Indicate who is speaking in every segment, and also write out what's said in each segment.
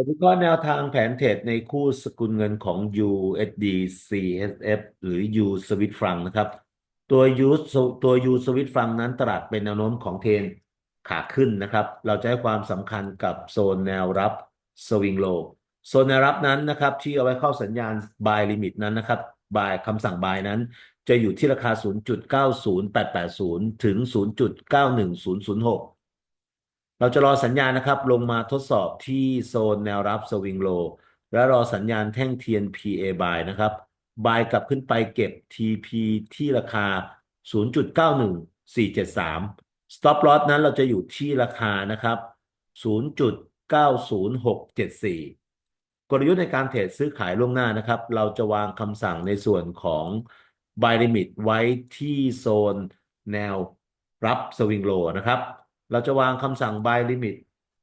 Speaker 1: ผมวิเคราะห์แนวทางแผนเทรดในคู่สกุลเงินของ USD CHF หรือ U Swiss franc นะครับ ตัว U ตัว U Swiss franc นั้นตลาดเป็นแนวโน้มของเทรนขาขึ้นนะครับ เราจะให้ความสำคัญกับโซนแนวรับสวิงโลโซนแนวรับนั้นนะครับ ที่เอาไว้เข้าสัญญาณ buy limit นั้นนะครับ buy คำสั่ง buy นั้น จะอยู่ที่ราคา 0.90880 ถึง 0.91006 เราจะรอสัญญาณนะครับ ลงมาทดสอบที่โซนแนวรับสวิงโล และรอสัญญาณแท่งเทียน PA buy นะครับ buy กลับขึ้นไปเก็บ TP ที่ราคา 0.91473 stop loss นั้นเราจะอยู่ที่ราคานะครับ 0.90674 กลยุทธ์ในการเทรดซื้อขายล่วงหน้านะครับ เราจะวางคำสั่งในส่วนของ buy limit ไว้ที่โซนแนวรับสวิงโลนะครับ เราจะวางคำสั่ง buy limit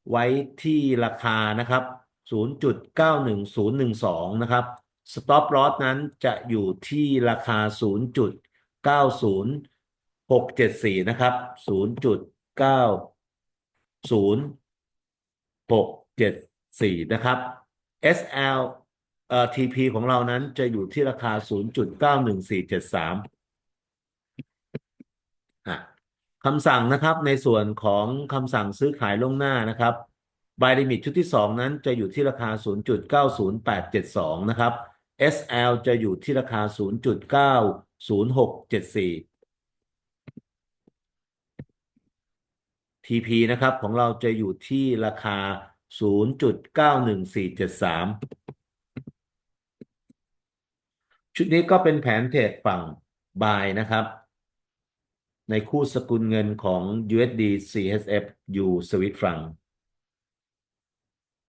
Speaker 1: ไว้ที่ราคานะครับ 0.91012 นะครับ stop loss นั้นจะอยู่ที่ราคา 0.90674 นะครับ 0.90674 นะครับ SL เอ่อ TP ของเรานั้นจะอยู่ที่ราคา 0.91473อะ คำสั่งนะครับในส่วนของคำสั่งซื้อขายล่วงหน้านะครับ buy limit ชุดที่ 2 นั้นจะอยู่ที่ราคา 0.90872 นะครับ SL จะอยู่ที่ราคา 0.90674 TP นะครับของเราจะอยู่ที่ราคา 0.91473 ชุดนี้ก็เป็นแผนเทรดฝั่ง buy นะครับ ในคู่สกุลเงินของ USD CHF อยู่สวิตฟรัง